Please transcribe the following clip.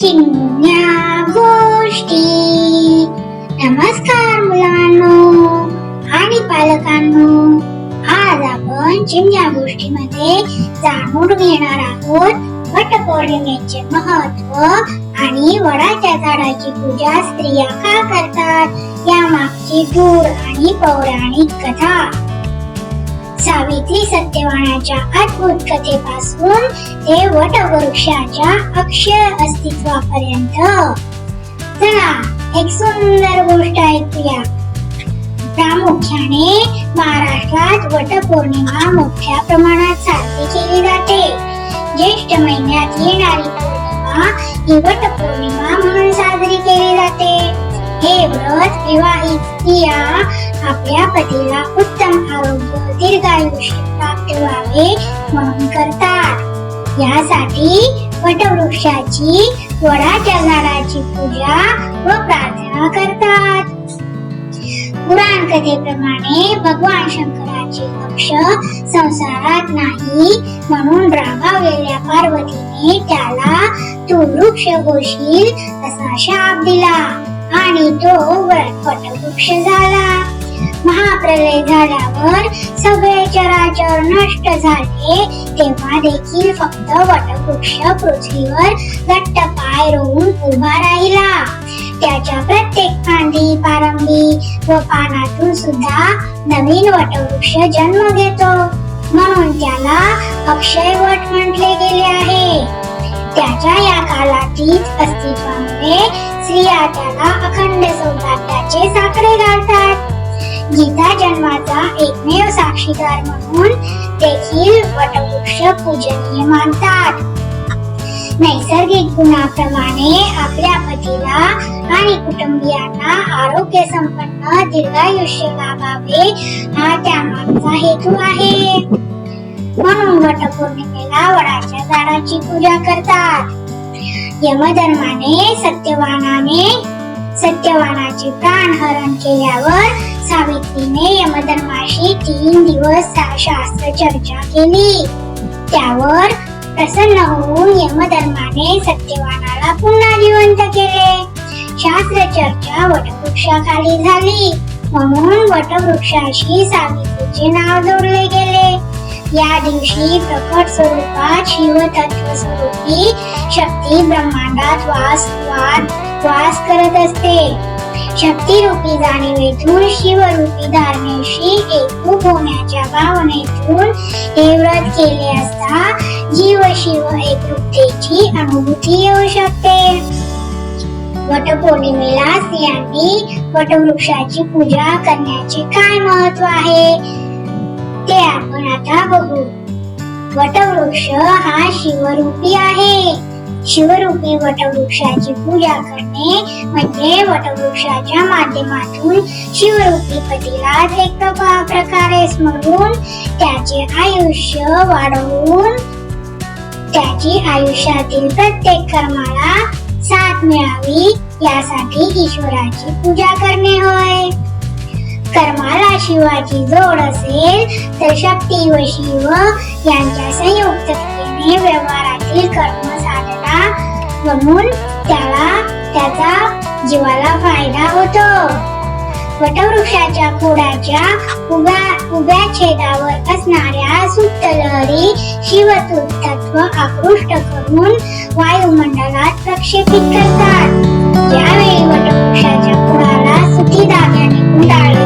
चिमण्या गोष्टी नमस्कार मुलांनो आणि पालकांनो आज आपण चिमण्या गोष्टीमध्ये जाणून घेणार आहोत वटपौर्णिमेचे महत्त्व आणि वडाच्या झाडाची पूजा स्त्रिया का करतात या मागची दूर आणि पौराणिक कथा. सावित्री सत्यवानाच्या अद्भुत कथेपासून ते वटवृक्षाच्या अक्षय अस्तित्वापर्यंत. चला एक सुंदर गोष्ट ऐकूया. प्रामुख्याने महाराष्ट्रात वटपौर्णिमा मोठ्या प्रमाणात साजरी केली जाते. ज्येष्ठ महिन्यात येणारी पौर्णिमा ही वटपौर्णिमा म्हणून साजरी केली जाते. हे व्रत विवाहित स्त्रिया आपल्या पतीला उत्तम आरोग्य दीर्घायुष्य प्राप्त व्हावे म्हणून करतात. यासाठी वटवृक्षाची वडाच्या झाडाची पूजा व प्रार्थना करतात. पुराण कथेप्रमाणे भगवान शंकराचे लक्ष संसारात नाही म्हणून रागावलेल्या पार्वतीने त्याला तू वृक्ष होशील असा शाप दिला आणि तो वटवृक्ष झाला. महाप्रलय झाल्यावर सगळे चराचर नष्ट झाले तेव्हा देखील फक्त वटवृक्ष पृथ्वीवर घट्ट पाय रोवून उभा राहिला. त्याच्या प्रत्येक फांदी पारंबी व पानातून सुद्धा नवीन वटवृक्ष जन्म घेतो. म्हणून त्याला अक्षय वट म्हटले गेले आहे. त्याच्या या कालातीत अस्तित्वामुळे स्त्रिया त्याला अखंड सौभाग्याचे साखरे घालतात. जन्माचा एकमेव साक्षीदार म्हणून देखील वटवृक्ष पूजनीय मानतात. नैसर्गिक गुणाप्रमाणे आपल्या पतीला आणि कुटुंबियांना आरोग्य संपन्न दीर्घायुष्य लाभावे हा त्यामागचा हेतू आहे. म्हणून वटपौर्णिमेला वडाच्या झाडाची पूजा करतात. यमधर्माने सत्यवानाने सत्यवानाचे प्राण हरण केल्यावर सावित्रीने यमधर्माशी तीन दिवस शास्त्र चर्चा केली. त्यावर प्रसन्न होऊन यमधर्माने सत्यवानाला पुन्हा जिवंत केले. शास्त्र चर्चा वटवृक्षाखाली झाली. म्हणून वटवृक्षाशी सावित्रीचे नाव जोडले गेले. या दिवशी प्रकट स्वरूपात शिवतत्व स्वरूपी शक्ती ब्रह्मांडात वास वाद वास करत असते. शक्तिरूपी जाणीवेतून शिवरूपी धारणेशी एकरूप होण्याच्या भावनेतून हे व्रत केले असता जीव शिव एकरूपतेची अनुभूती येऊ शकते. वटपौर्णिमेला स्त्रियांनी वटवृक्षाची पूजा करण्याचे काय महत्त्व आहे? ते आपण आता बघू. वटवृक्ष हा शिवरूपी आहे. शिवरूपी वटवृक्षाची पूजा करणे म्हणजे वटवृक्षाच्या माध्यमातून शिवरूपी पतीलाच एक प्रकारे स्मरून त्याचे आयुष्य वाढवून त्याची आयुष्यातील प्रत्येक कर्माला साथ मिळावी यासाठी ईश्वराची पूजा करणे होय. कर्माला शिवाची जोड असेल तर शक्ती व शिव यांच्या संयुक्त व्यवहारातील कर्म त्याला त्याला त्याचा जीवाला फायदा होतो. वटवृक्षाच्या खोडाच्या उभ्या उभ्या छेदावर असणाऱ्या सुप्त लहरी शिव तत्व आकृष्ट करून वायुमंडळात प्रक्षेपित करतात. ज्यावेळी वटवृक्षाच्या खोडाला सुखी दाग्याने गुंडाळले